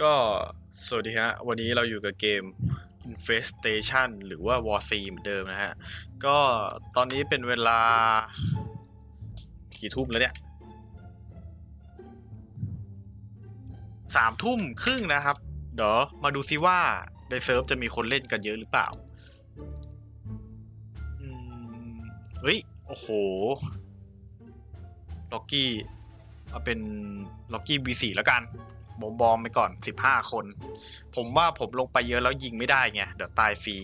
ก็สวัสดีฮะ วันนี้เราอยู่กับเกม Infestation หรือว่า War C เหมือนเดิมนะฮะ ก็ตอนนี้เป็นเวลา กี่ทุ่มแล้วเนี่ยสามทุ่มครึ่งนะครับ เดี๋ยวมาดูซิว่า ในเซิร์ฟจะมีคนเล่นกันเยอะหรือเปล่าอืมเฮ้ย โอ้โห ล็อกกี้ เอาเป็นล็อกกี้ V4 แล้วกัน บอมบอมไปก่อน15คน ผมว่าผมลงไปเยอะแล้วยิงไม่ได้ไงเดี๋ยวตายฟรี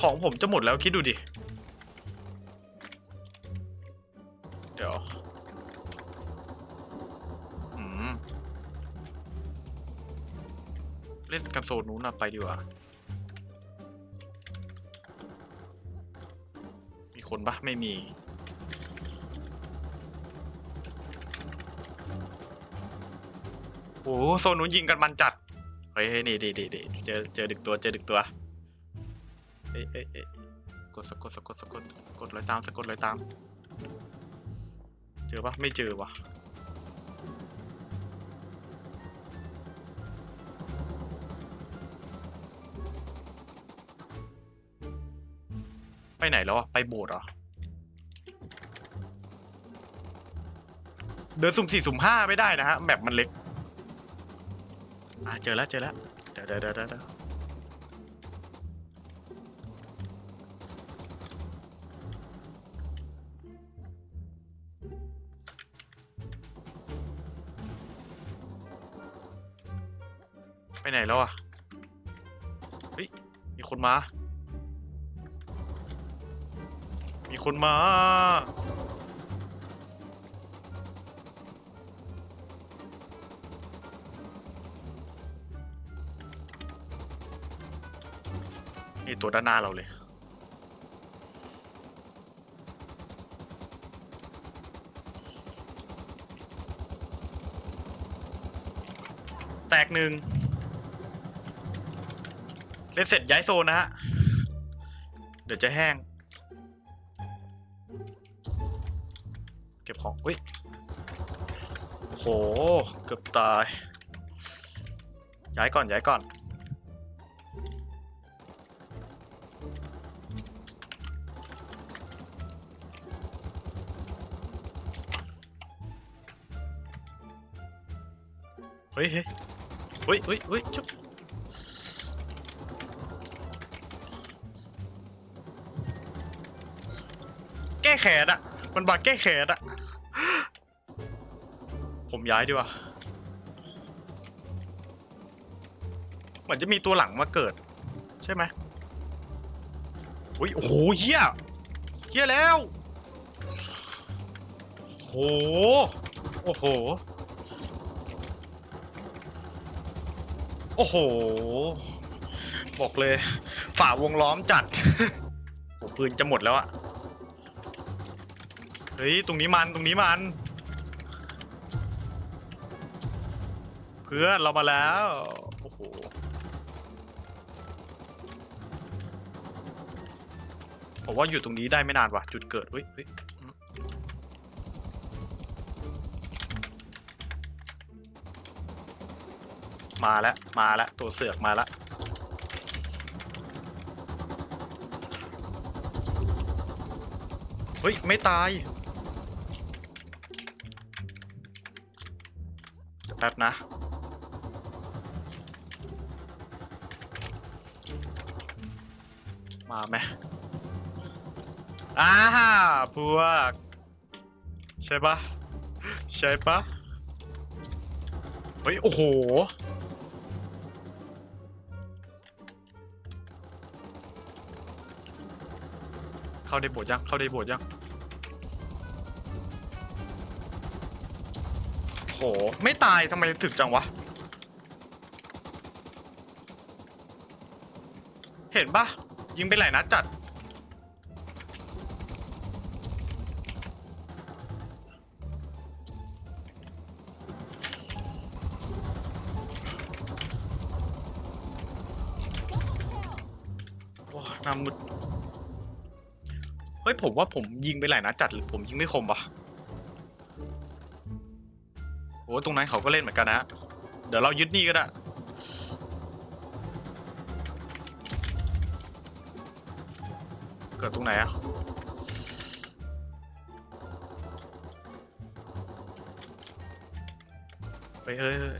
ของผมจะหมดแล้วคิดดูดิ เดี๋ยวเล่นกันโซนนู้นนะไปดีกว่า คนปะไม่มี โอ้โซนนู้นยิงกันมันจัดเฮ้ยเฮ้ยนี่ดีดีดีเจอเจอดึกตัวเจอดึกตัวเอ้ยเอ้ยเอ้ยกดสะกดสะกดสะกดกดรอยตามสะกดรอยตาม เจอปะไม่เจอวะ ไปไหนแล้วอะไปโบสถ์เหรอ เดินสุ่มสี่สุ่มห้าไม่ได้นะฮะแมปมันเล็ก อ่าเจอแล้วเจอแล้วเดี๋ยวเดี๋ยวเดี๋ยวเดี๋ยวไปไหนแล้วอะ เฮ้ย มีคนมา มีคนมา นี่ตัวด้านหน้าเราเลย แตกหนึ่งเล่นเสร็จย้ายโซนนะฮะ เดี๋ยวจะแห้ง บของอุ้ยโห เกือบตาย ย้ายก่อน ย้ายก่อน เฮ้ยเฮ้ยเฮ้ยเฮ้ยเฮ้ยจุ๊บแก้แขนอะมันบาดแก้แขนอะ ย้ายดีกว่าเหมือนจะมีตัวหลังมาเกิด ใช่ไหมอุ้ยโอ้โหเฮียเฮียแล้วโอ้โหโอ้โหโอ้โห บอกเลย ฝ่าวงล้อมจัดปืนจะหมดแล้วอะเฮ้ย ตรงนี้มัน ตรงนี้มัน เพื่อนเรามาแล้ว โอ้โห ผมว่าอยู่ตรงนี้ได้ไม่นานว่ะ จุดเกิดเฮ้ยเฮ้ยมาแล้ว มาแล้ว ตัวเสือกมาแล้วเฮ้ย ไม่ตาย แป๊บนะ มาไหมอ่าพวก ใช่ปะใช่ปะเฮ้ย โอ้โห เข้าในโบสถ์ยัง เข้าในโบสถ์ยัง โห ไม่ตายทำไมถึกจังวะ เห็นปะ ยิงไปหลายนัดจัด โอ้หน้ำมืดฮ้ย ผมว่าผมยิงไปหลายนัดจัดหรือผมยิงไม่คมปะโอ้ตรงนั้นเขาก็เล่นเหมือนกันนะ เดี๋ยวเรายึดนี่ก็ได้ เกิดตรงไหนอะไปเฮ้ยฮ้ย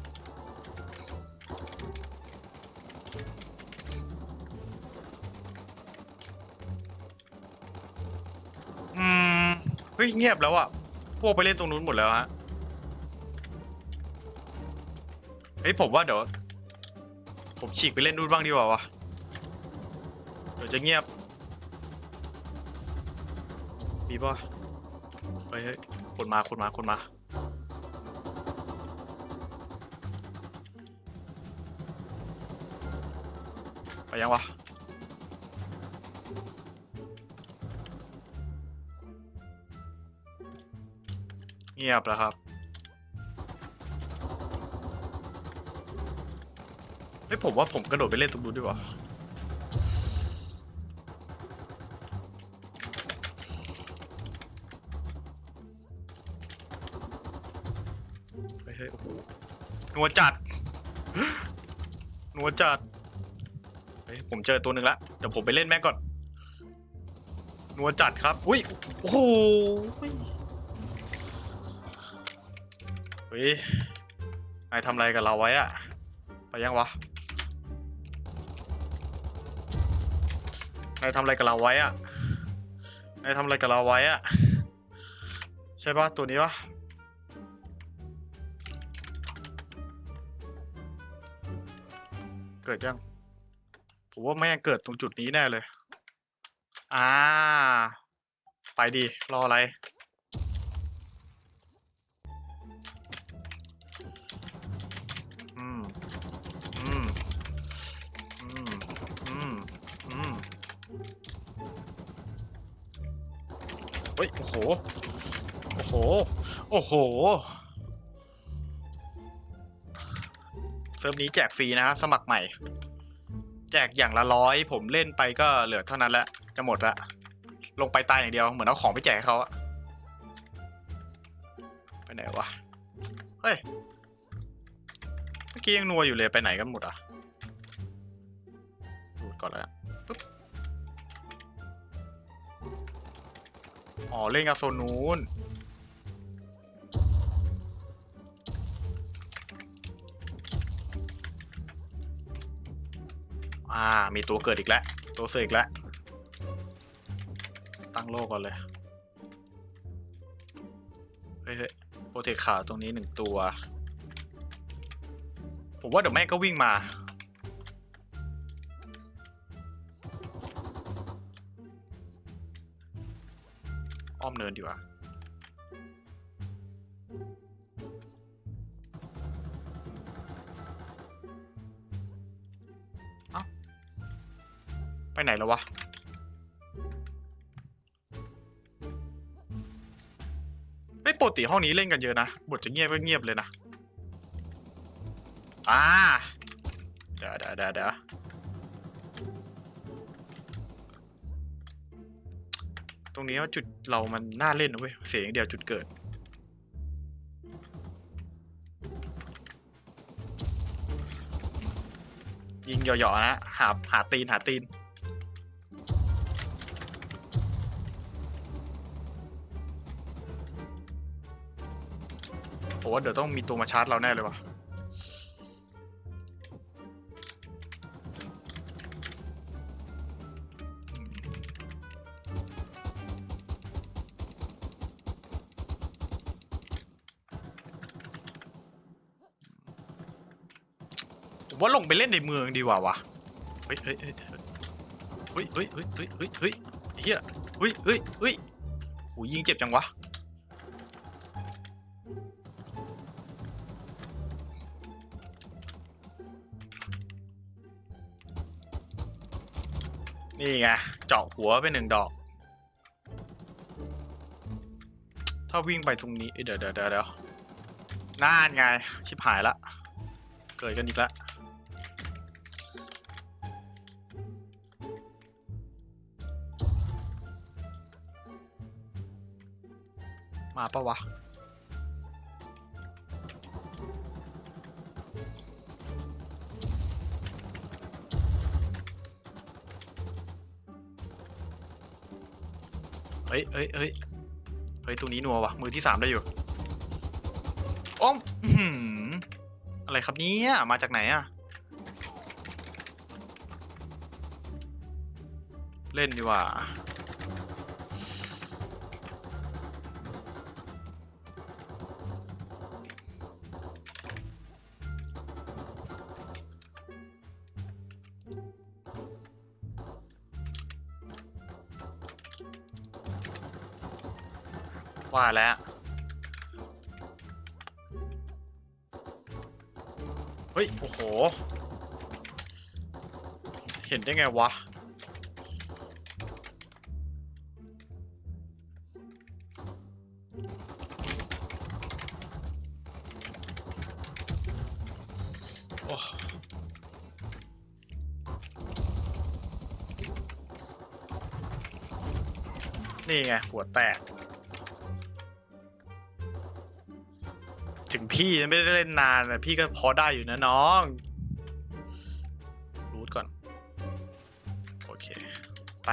อืมเฮ้ยเงียบแล้วอะพวกไปเล่นตรงนู้นหมดแล้วฮะ เฮ้ยผมว่าเดี๋ยว ผมฉีกไปเล่นนู่นบ้างดีกว่าวะเดี๋ยวจะเงียบ มีป่ะเฮ้ยเฮ้ยคนมาคนมาคนมาไปยังวะเงียบแล้วครับเฮ้ยผมว่าผมกระโดดไปเล่นตรงนู้นดีกว่า นัวจัดนัวจัดเฮ้ยผมเจอตัวหนึ่งละเดี๋ยวผมไปเล่นแม่ก่อนนัวจัดครับ อุ้ย โอ้โหเฮ้ยนายทำอะไรกับเราไว้อะไปยังวะนายทำอะไรกับเราไว้อะนายทำอะไรกับเราไว้อะใช่ปะตัวนี้ปะ เกิดยัง ผมว่าแม่งเกิดตรงจุดนี้แน่เลย อ่า ไปดี รออะไร อืม อืม อืม อืม อืม เฮ้ย โอ้โห โอ้โห โอ้โห ซิร์ฟนี้แจกฟรีนะฮะสมัครใหม่ แจกอย่างละร้อยผมเล่นไปก็เหลือเท่านั้นแหละจะหมดละลงไปตายอย่างเดียวเหมือนเอาของไปแจกเขาอะไปไหนวะเฮ้ยเมื่อกี้ยังนัวอยู่เลยไปไหนกันหมดอะดูดก่อนแล้วปึ๊บอ๋อเล่นกับโซนนู้น อ่า มีตัวเกิดอีกแล้ว ตัวเสืออีกแล้ว ตั้งโลกก่อนเลย เฮ้ยโปรเทคขาวตรงนี้หนึ่งตัว ผมว่าเดี๋ยวแม่ก็วิ่งมา อ้อมเนินดีกว่า ไปไหนแล้ววะเฮ้ปกติห้องนี้เล่นกันเยอะนะ บทจะเงียบก็เงียบเลยนะ อ่าเดี๋ยวเดี๋ยวเดี๋ยวเดี๋ยวตรงนี้ว่าจุดเรามันน่าเล่นนะเว้ย เสียงเดียวจุดเกิดยิงหย่อๆนะ หาหาตีน หาตีน ผมว่าเดี๋ยวต้องมีตัวมาชาร์จเราแน่เลยว่ะผมว่าลงไปเล่นในเมืองดีกว่าวะเฮ้ยเฮ้ยเฮ้ยเฮ้ยเฮ้ยเฮ้ยเฮ้ยเฮ้ยเฮ้ยเฮ้ยเฮ้ยเฮ้ยยิงเจ็บจังวะ นี่ไงเจาะหัวไปหนึ่งดอก ถ้าวิ่งไปตรงนี้เดี๋ยวเดี๋ยวเดี๋ยวน่านไง ชิบหายละ เกิดกันอีกละมาปะวะ ฮ้ยเฮ้ยเฮ้ยเฮ้ยตรงนี้นัววะมือที่สามได้อยู่อ้อมอื้อะไรครับเนี่ยมาจากไหนอะเล่นดีกว่า ว่าแล้ว เฮ้ย โอ้โห เห็นได้ไงวะ โอ้นี่ไง หัวแตก ถึงพี่จะไม่ได้เล่นนานนะพี่ก็พอได้อยู่นะน้อง รูทก่อน โอเค ไป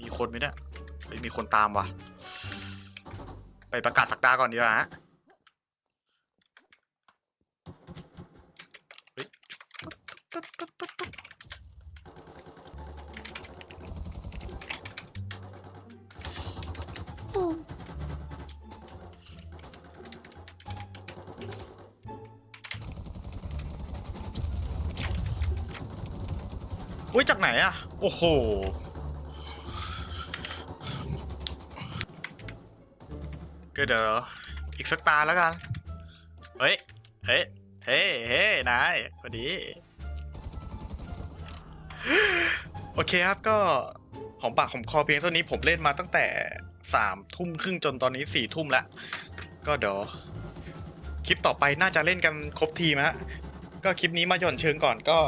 มีคนไหมเนี่ยเฮ้ยมีคนตามวะไปประกาศสักดาก่อนดีกว่าฮะ อุ้ยจากไหนอะโอ้โห ก็เดี๋ยวอีกสักตาแล้วกัน เฮ้ย เฮ้ย เฮ้ยเฮ้ยนายพอดี โอเคครับก็หอมปากหอมคอเพียงเท่านี้ผมเล่นมาตั้งแต่สามทุ่มครึ่งจนตอนนี้สี่ทุ่มแล้ว ก็เดี๋ยวคลิปต่อไปน่าจะเล่นกันครบทีมฮะก็คลิปนี้มาหย่อนเชิงก่อนก็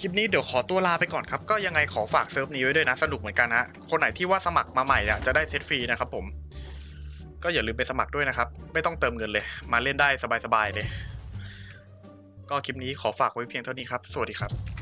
คลิปนี้เดี๋ยวขอตัวลาไปก่อนครับ ก็ยังไงขอฝากเซิร์ฟนี้ไว้ด้วยนะ สนุกเหมือนกันนะคนไหนที่ว่าสมัครมาใหม่อะจะได้เซตฟรีนะครับผม ก็อย่าลืมไปสมัครด้วยนะครับ ไม่ต้องเติมเงินเลย มาเล่นได้สบายๆเลย ก็คลิปนี้ขอฝากไว้เพียงเท่านี้ครับ สวัสดีครับ